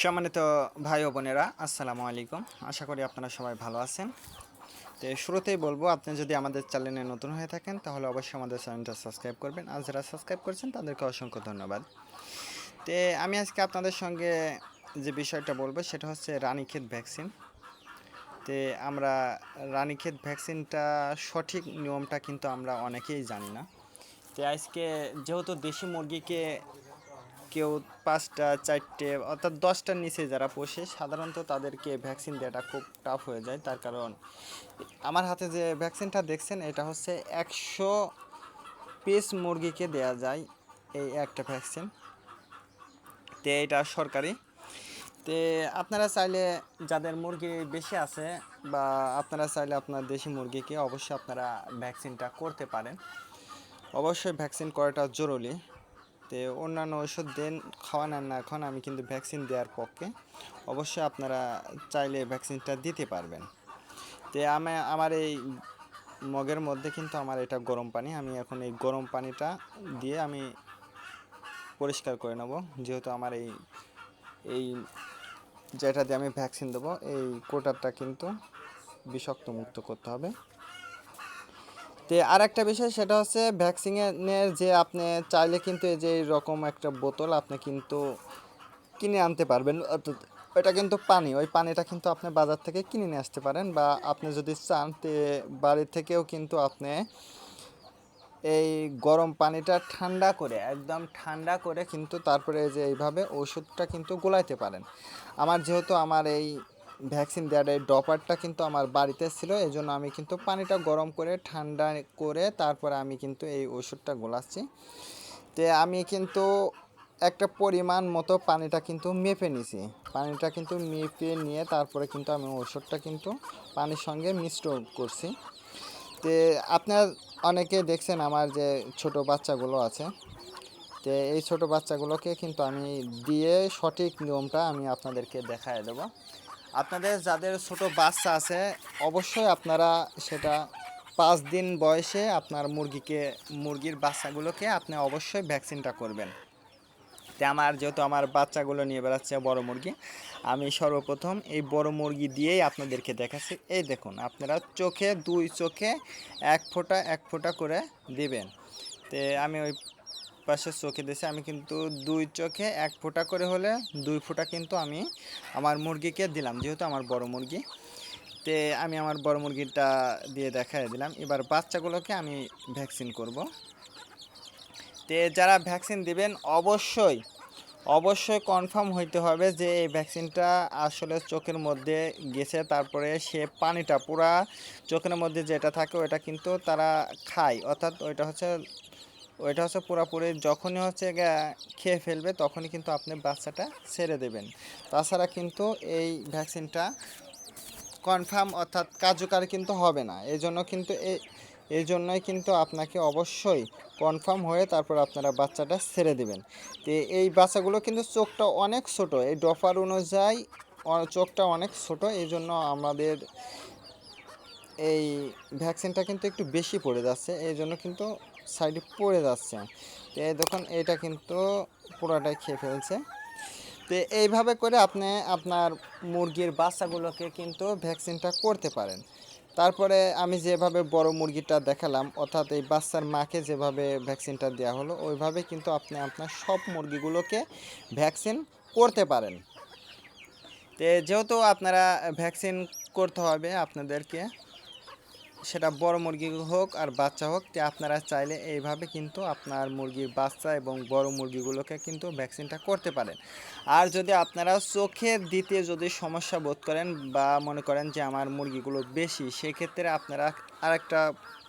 সম্মানিত ভাই ও বোনেরা, আসসালামু আলাইকুম। আশা করি আপনারা সবাই ভালো আছেন। তো শুরুতেই বলব, আপনি যদি আমাদের চ্যানেলে নতুন হয়ে থাকেন, তাহলে অবশ্যই আমাদের চ্যানেলটা সাবস্ক্রাইব করবেন। আর যারা সাবস্ক্রাইব করছেন, তাদেরকে অসংখ্য ধন্যবাদ। তো আমি আজকে আপনাদের সঙ্গে যে বিষয়টা বলব, সেটা হচ্ছে রানীক্ষেত ভ্যাকসিন। তে আমরা রানীক্ষেত ভ্যাকসিনটা সঠিক নিয়মটা কিন্তু আমরা অনেকেই জানি না। তো আজকে যেহেতু দেশি মুরগিকে কেউ পাঁচটা, চারটে, অর্থাৎ দশটার নিচে যারা পোষে সাধারণত তাদেরকে ভ্যাকসিন দেওয়াটা খুব টাফ হয়ে যায়। তার কারণ, আমার হাতে যে ভ্যাকসিনটা দেখছেন, এটা হচ্ছে একশো পিস মুরগিকে দেয়া যায় এই একটা ভ্যাকসিন তে এটা সরকারি। তে আপনারা চাইলে যাদের মুরগি বেশি আছে বা আপনারা চাইলে আপনার দেশি মুরগিকে অবশ্যই আপনারা ভ্যাকসিনটা করতে পারেন। অবশ্যই ভ্যাকসিন করাটা জরুরি। তো অন্যান্য ওষুধ দেন খাওয়ান আর না এখন, আমি কিন্তু ভ্যাকসিন দেওয়ার পক্ষে। অবশ্যই আপনারা চাইলে ভ্যাকসিনটা দিতে পারবেন। তো আমি, আমার এই মগের মধ্যে কিন্তু আমার এটা গরম পানি, আমি এখন এই গরম পানিটা দিয়ে আমি পরিষ্কার করে নেব। যেহেতু আমার এই এই যেটা দিয়ে আমি ভ্যাকসিন দেবো, এই কোটারটা কিন্তু বিষাক্ত মুক্ত করতে হবে। তো আর একটা বিষয় সেটা হচ্ছে ভ্যাকসিনের যে আপনি চাইলে কিন্তু এই যে এরকম একটা বোতল আপনি কিন্তু কিনে আনতে পারবেন। ওইটা কিন্তু পানি, ওই পানিটা কিন্তু আপনি বাজার থেকে কিনে নিয়ে আসতে পারেন বা আপনি যদি চান তে বাড়ি থেকেও কিন্তু আপনি এই গরম পানিটা ঠান্ডা করে, একদম ঠান্ডা করে কিন্তু তারপরে যে এইভাবে ওষুধটা কিন্তু গোলাইতে পারেন। আমার যেহেতু আমার এই ভ্যাকসিন দেওয়ার এই ডপারটা কিন্তু আমার বাড়িতে ছিল এই জন্য আমি কিন্তু পানিটা গরম করে, ঠান্ডা করে তারপরে আমি কিন্তু এই ওষুধটা গোলাচ্ছি। তে আমি কিন্তু একটা পরিমাণ মতো পানিটা কিন্তু মেপে নিছি। পানিটা কিন্তু মেপে নিয়ে তারপরে কিন্তু আমি ওষুধটা কিন্তু পানির সঙ্গে মিশ্র করছি। তে আপনার অনেকে দেখছেন আমার যে ছোট বাচ্চাগুলো আছে। তো এই ছোট বাচ্চাগুলোকে কিন্তু আমি দিয়ে সঠিক নিয়মটা আমি আপনাদেরকে দেখায় দেব। আপনাদের যাদের ছোট বাচ্চা আছে, অবশ্যই আপনারা সেটা পাঁচ দিন বয়সে আপনার মুরগিকে, মুরগির বাচ্চাগুলোকে আপনি অবশ্যই ভ্যাকসিনটা করবেন। তো আমার যেহেতু আমার বাচ্চাগুলো নিয়ে বেড়াচ্ছে বড় মুরগি, আমি সর্বপ্রথম এই বড় মুরগি দিয়েই আপনাদেরকে দেখাচ্ছি। এই দেখুন, আপনারা চোখে, দুই চোখে এক ফোঁটা এক ফোঁটা করে দিবেন। তে আমি ওই পাশে চোখে দিয়েছি, আমি কিন্তু দুই চোখে এক ফোঁটা করে হলে দুই ফোঁটা কিন্তু আমি আমার মুরগিকে দিলাম, যেহেতু আমার বড় মুরগি। তে আমি আমার বড় মুরগিটা দিয়ে দেখাই দিলাম। এবার বাচ্চাগুলোকে আমি ভ্যাকসিন করব। তে যারা ভ্যাকসিন দিবেন, অবশ্যই অবশ্যই কনফার্ম হইতে হবে যে এই ভ্যাকসিনটা আসলে চোখের মধ্যে গেছে, তারপরে সে পানিটা, পুরা চোখের মধ্যে যেটা থাকে ওটা কিন্তু তারা খায়। অর্থাৎ ওইটা হচ্ছে ওইটা হচ্ছে পুরোপুরি যখনই হচ্ছে খেয়ে ফেলবে, তখনই কিন্তু আপনি বাচ্চাটা ছেড়ে দেবেন। তাছাড়া কিন্তু এই ভ্যাকসিনটা কনফার্ম অর্থাৎ কার্যকারী কিন্তু হবে না। এই জন্য কিন্তু এই এই জন্যই কিন্তু আপনাকে অবশ্যই কনফার্ম হয়ে তারপর আপনারা বাচ্চাটা ছেড়ে দেবেন। তো এই বাচ্চাগুলো কিন্তু চোখটা অনেক ছোট, এই ডফার অনুযায়ী চোখটা অনেক ছোট, এই জন্য আমাদের এই ভ্যাকসিনটা কিন্তু একটু বেশি পড়ে যাচ্ছে। এই জন্য কিন্তু সাইডে পড়ে যাচ্ছে। তো এই দেখুন, এটা কিন্তু পুরোটাই খেয়ে ফেলছে। তো এইভাবে করে আপনি আপনার মুরগির বাচ্চাগুলোকে কিন্তু ভ্যাকসিনটা করতে পারেন। তারপরে আমি যেভাবে বড় মুরগিটা দেখালাম, অর্থাৎ এই বাচ্চার মাকে যেভাবে ভ্যাকসিনটা দেওয়া হলো, ওইভাবে কিন্তু আপনি আপনার সব মুরগিগুলোকে ভ্যাকসিন করতে পারেন। তো যেহেতু আপনারা ভ্যাকসিন করতে হবে আপনাদেরকে সেটা বড় মুরগি হোক আর বাচ্চা হোক, তো আপনারা চাইলে এইভাবে কিন্তু আপনার মুরগির বাচ্চা এবং বড় মুরগিগুলোকে কিন্তু ভ্যাকসিনটা করতে পারেন। আর যদি আপনারা চোখে দিতে যদি সমস্যা বোধ করেন বা মনে করেন যে আমার মুরগিগুলো বেশি, সেক্ষেত্রে আপনারা আরেকটা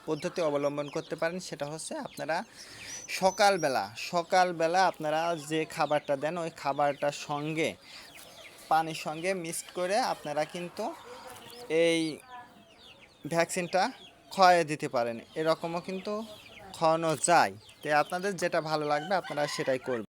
পদ্ধতি অবলম্বন করতে পারেন, সেটা হচ্ছে আপনারা সকালবেলা সকালবেলা আপনারা যে খাবারটা দেন, ওই খাবারটার সঙ্গে, পানির সঙ্গে মিক্সড করে আপনারা কিন্তু এই ভ্যাকসিনটা খাওয়াই দিতে পারেন। এরকমও কিন্তু খাওয়ানো যায়। তাই আপনাদের যেটা ভালো লাগবে, আপনারা সেটাই করবেন।